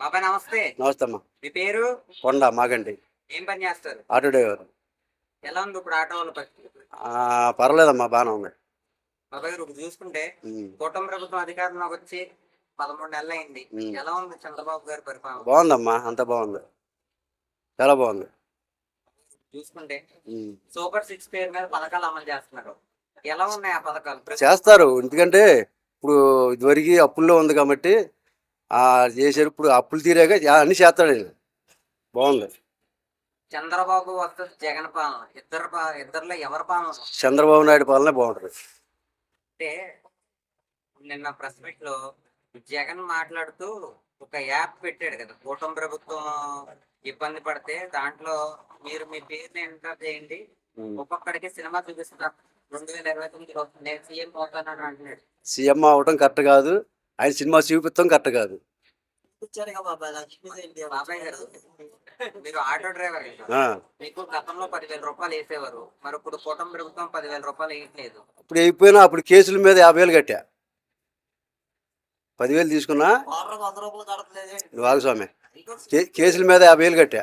బాబాయ్ నమస్తే. నమస్తే అమ్మా మీ పేరు? కొండ మాగండి ఏం పని చేస్తారు? Auto driver. ఎలా ఉంది ఇప్పుడు ఆటో వాళ్ళ పరిస్థితి? ఆ, పర్వాలేదమ్మా బాగానే ఉంది. బాబాయ్ గారు ఇప్పుడు చూసుకుంటే ఉమ్. కూటమి ప్రభుత్వం అధికారంలోకి వచ్చి పదమూడు నెలలు అయింది ఉమ్. ఎలా ఉంది చంద్రబాబు గారి పరిపాలన? బాగుందమ్మా అంత బాగుంది. చాలా బాగుంది. చూసుకుంటే ఉమ్. సూపర్ సిక్స్ పేరు మీద పథకాలు అమలు చేస్తున్నారు. ఎలా ఉన్నాయి ఆ పథకాలు? చేస్తారు ఎందుకంటే ఇప్పుడు ఇదివరకు అప్పుల్లో ఉంది కాబట్టి చేశారు ఇప్పుడు అప్పులు తీరాక అన్ని చేస్తాడు ఆయన. బాగుంది. చంద్రబాబు జగన్ పాలన ఇద్దరు ఇద్దరిలో ఎవరి పాలన? చంద్రబాబు నాయుడు పాలనే బాగుంటుంది. అంటే నిన్న ప్రెస్ మీట్లో జగన్ మాట్లాడుతూ ఒక యాప్ పెట్టాడు కదా కూటమి ప్రభుత్వం ఇబ్బంది పడితే దాంట్లో మీరు మీ పేరుని ఎంటర్ చేయండి. ఒక్కొక్కడికి సినిమా చూపిస్తున్నారు. రెండు వేల ఇరవై తొమ్మిదిలో నేను సీఎం అవుతానని అంటున్నాడు. సీఎం అవటం కరెక్ట్ కాదు. ఆయన సినిమా చూపిస్తాం కరెక్ట్ కాదు. మీరు ఆటో డ్రైవర్ మీకు గతంలో పదివేల రూపాయలు వేసేవారు మరి ఇప్పుడు కూటమి ప్రభుత్వం పదివేల రూపాయలు వేయట్లేదు. ఇప్పుడు అయిపోయినా అప్పుడు కేసుల మీద యాభై వేలు కట్టా. పదివేలు తీసుకున్నా నువ్వు స్వామి. కేసుల మీద యాభై వేలు కట్టా.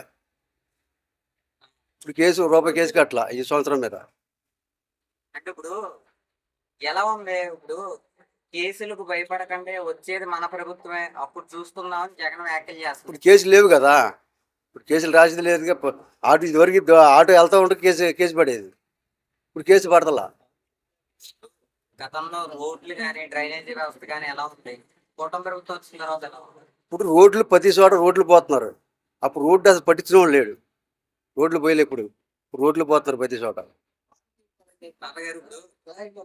ఇప్పుడు కేసు రూపాయి కేసు కట్టలా ఈ సంవత్సరం మీద. అంటే ఇప్పుడు ఎలా ఉంది? ఇప్పుడు కేసులకు భయపడకంటే వచ్చేది మన ప్రభుత్వమే. అప్పుడు చూసుకుందామని జగన్ వ్యాఖ్యలు చేస్తుంది ఇప్పుడు కేసులు లేవు కదా. ఇప్పుడు కేసులు రాసేది లేదుగా ప- ఆటో ఇదివరకు ద- ఆటో వెళ్తా ఉంటే కేసు కేసు పడేది. ఇప్పుడు కేసు పడతలా? గతంలో రోడ్లు కానీ డ్రైనేజీ వ్యవస్థ కానీ ఎలా ఉంది కూటమి ప్రభుత్వం వచ్చిన తర్వాత ఎలా ఇప్పుడు రోడ్లు ప్రతి చోట రోడ్లు పోతున్నారు. అప్పుడు రోడ్డు అసలు పట్టించిన వాడు లేడు. రోడ్లు పోయలే ఇప్పుడు. రోడ్లు పోతున్నారు ప్రతి చోట.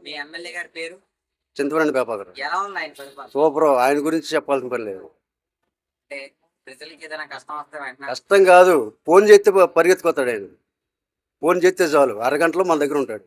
మీ ఎమ్మెల్యే గారి పేరు? చింతపండి ఎలా ఉంది ఆయన పరిపాలన? సూపర్. ఆయన గురించి చెప్పాల్సిన పని లేదు. అంటే ప్రజలకి ఏదైనా కష్టం వస్తే వెంటనే కష్టం కాదు. ఫోన్ చేస్తే పరిగెత్తుకొస్తాడు ఆయన. ఫోన్ చేస్తే చాలు. అరగంటలో మన దగ్గర ఉంటాడు.